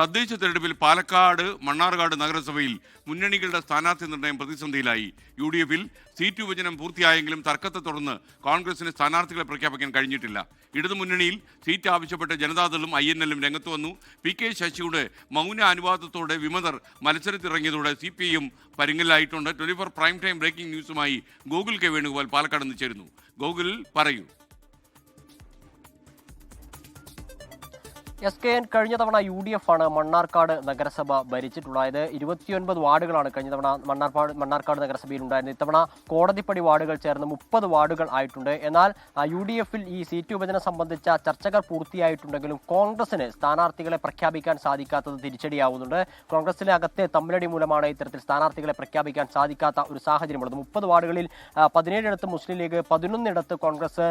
തദ്ദേശ തെരഞ്ഞെടുപ്പിൽ പാലക്കാട് മണ്ണാർക്കാട് നഗരസഭയിൽ മുന്നണികളുടെ സ്ഥാനാർത്ഥി നിർണയം പ്രതിസന്ധിയിലായി. യു ഡി എഫിൽ സീറ്റ് വിഭജനം പൂർത്തിയായെങ്കിലും തർക്കത്തെ തുടർന്ന് കോൺഗ്രസിന് സ്ഥാനാർത്ഥികളെ പ്രഖ്യാപിക്കാൻ കഴിഞ്ഞിട്ടില്ല. ഇടതുമുന്നണിയിൽ സീറ്റ് ആവശ്യപ്പെട്ട് ജനതാദളും ഐ എൻ എല്ലും രംഗത്ത് വന്നു. പി കെ ശശിയുടെ മൗന അനുവാദത്തോടെ വിമതർ മത്സരത്തിറങ്ങിയതോടെ സി പി ഐയും പരിങ്ങലായിട്ടുണ്ട്. Twenty four prime time breaking ന്യൂസുമായി Gokul K Venugopal Palakkad നിന്ന് ചേരുന്നു. ഗോകുൽ പറയൂ. എസ് കെ എൻ കഴിഞ്ഞ തവണ യു ഡി എഫ് ആണ് മണ്ണാർക്കാട് നഗരസഭ ഭരിച്ചിട്ടുള്ളത് ഇരുപത്തിയൊൻപത് വാർഡുകളാണ് കഴിഞ്ഞ തവണ മണ്ണാർപ്പാട് മണ്ണാർക്കാട് നഗരസഭയിൽ ഉണ്ടായിരുന്നത്. ഇത്തവണ കോടതിപ്പടി വാർഡുകൾ ചേർന്ന് മുപ്പത് വാർഡുകൾ ആയിട്ടുണ്ട്. എന്നാൽ യു ഡി എഫിൽ ഈ സീറ്റ് വിഭജനം സംബന്ധിച്ച ചർച്ചകൾ പൂർത്തിയായിട്ടുണ്ടെങ്കിലും കോൺഗ്രസിന് സ്ഥാനാർത്ഥികളെ പ്രഖ്യാപിക്കാൻ സാധിക്കാത്തത് തിരിച്ചടിയാവുന്നുണ്ട്. കോൺഗ്രസിലെ അകത്തെ തമ്മിലടി മൂലമാണ് ഇത്തരത്തിൽ സ്ഥാനാർത്ഥികളെ പ്രഖ്യാപിക്കാൻ സാധിക്കാത്ത ഒരു സാഹചര്യമുള്ളത്. മുപ്പത് വാർഡുകളിൽ പതിനേഴിടത്ത് മുസ്ലിം ലീഗ് പതിനൊന്നിടത്ത് കോൺഗ്രസ്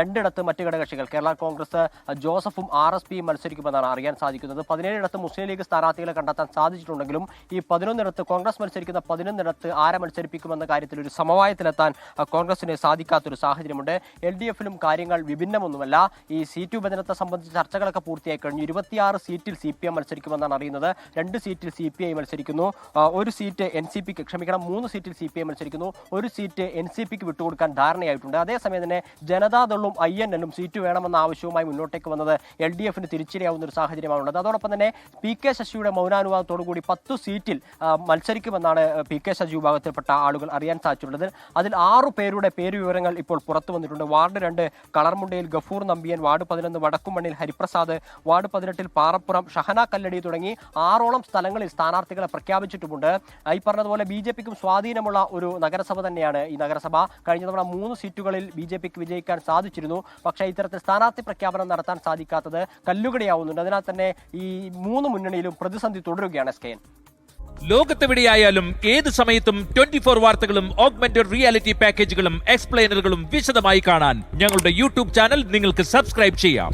രണ്ടിടത്ത് മറ്റ് ഘടകകക്ഷികൾ. കേരള കോൺഗ്രസ് ജോസഫും ആർ എസ് പിയും മത്സരിക്കുമെന്നാണ് അറിയാൻ സാധിക്കുന്നത്. പതിനേഴിടത്ത് മുസ്ലിം ലീഗ് സ്ഥാനാർത്ഥികളെ കണ്ടെത്താൻ സാധിച്ചിട്ടുണ്ടെങ്കിലും ഈ പതിനൊന്നിടത്ത് കോൺഗ്രസ് മത്സരിക്കുന്ന പതിനൊന്നിടത്ത് ആരെ മത്സരിപ്പിക്കുമെന്ന കാര്യത്തിൽ ഒരു സമവായത്തിലെത്താൻ കോൺഗ്രസിന് സാധിക്കാത്തൊരു സാഹചര്യമുണ്ട്. എൽ ഡി എഫിലും കാര്യങ്ങൾ വിഭിന്നമൊന്നുമല്ല. ഈ സീറ്റ് വിഭജനത്തെ സംബന്ധിച്ച് ചർച്ചകളൊക്കെ പൂർത്തിയായി കഴിഞ്ഞു. ഇരുപത്തിയാറ് സീറ്റിൽ സി പി എം മത്സരിക്കുമെന്നാണ് അറിയുന്നത്. രണ്ട് സീറ്റിൽ സി പി ഐ മത്സരിക്കുന്നു. ഒരു സീറ്റ് എൻ സി പിക്ക് ക്ഷമിക്കണം മൂന്ന് സീറ്റിൽ സി പി ഐ മത്സരിക്കുന്നു. ഒരു സീറ്റ് എൻ സി പിക്ക് വിട്ടുകൊടുക്കാൻ ധാരണയായിട്ടുണ്ട്. അതേസമയം തന്നെ ജനതാദളും ഐ എൻ എല്ലും സീറ്റ് വേണമെന്ന ആവശ്യവുമായി മുന്നോട്ടേക്ക് വന്നത് എൽ ഡി എഫിന് തിരിച്ചടിയാവുന്ന ഒരു സാഹചര്യമാണുള്ളത്. അതോടൊപ്പം തന്നെ പി കെ ശശിയുടെ മൗനാനുവാദത്തോടുകൂടി പത്തു സീറ്റിൽ മത്സരിക്കുമെന്നാണ് പി കെ ശശി വിഭാഗത്തിൽപ്പെട്ട ആളുകൾ അറിയാൻ സാധിച്ചിട്ടുള്ളത്. അതിൽ ആറു പേരുടെ പേര് വിവരങ്ങൾ ഇപ്പോൾ പുറത്തു വന്നിട്ടുണ്ട്. വാർഡ് രണ്ട് കളർമുണ്ടയിൽ ഗഫൂർ നമ്പിയൻ വാർഡ് പതിനൊന്ന് വടക്കുമണ്ണിൽ ഹരിപ്രസാദ് വാർഡ് പതിനെട്ടിൽ പാറപ്പുറം ഷഹന കല്ലടി തുടങ്ങി ആറോളം സ്ഥലങ്ങളിൽ സ്ഥാനാർത്ഥികളെ പ്രഖ്യാപിച്ചിട്ടുമുണ്ട്. ഈ പറഞ്ഞതുപോലെ ബി ജെ പിക്കും സ്വാധീനമുള്ള ഒരു നഗരസഭ തന്നെയാണ് ഈ നഗരസഭ. കഴിഞ്ഞ തവണ മൂന്ന് സീറ്റുകളിൽ ബി ജെ പിക്ക് വിജയിക്കാൻ സാധിച്ചിരുന്നു. പക്ഷേ ഇത്തരത്തിൽ സ്ഥാനാർത്ഥി പ്രഖ്യാപനം നടത്താൻ സാധിക്കാത്തത് കല്ലുകടിയാവുന്നുണ്ട് അതിനാൽ തന്നെ ഈ മൂന്ന് മുന്നണിയിലും പ്രതിസന്ധി തുടരുകയാണ് എസ് കെ ലോകത്തെവിടെയായാലും ഏത് സമയത്തും ട്വന്റി ഫോർ വാർത്തകളും ഓഗ്മെന്റഡ് റിയാലിറ്റി പാക്കേജുകളും എക്സ്പ്ലെയിനറുകളും വിശദമായി കാണാൻ ഞങ്ങളുടെ യൂട്യൂബ് ചാനൽ നിങ്ങൾക്ക് സബ്സ്ക്രൈബ് ചെയ്യാം.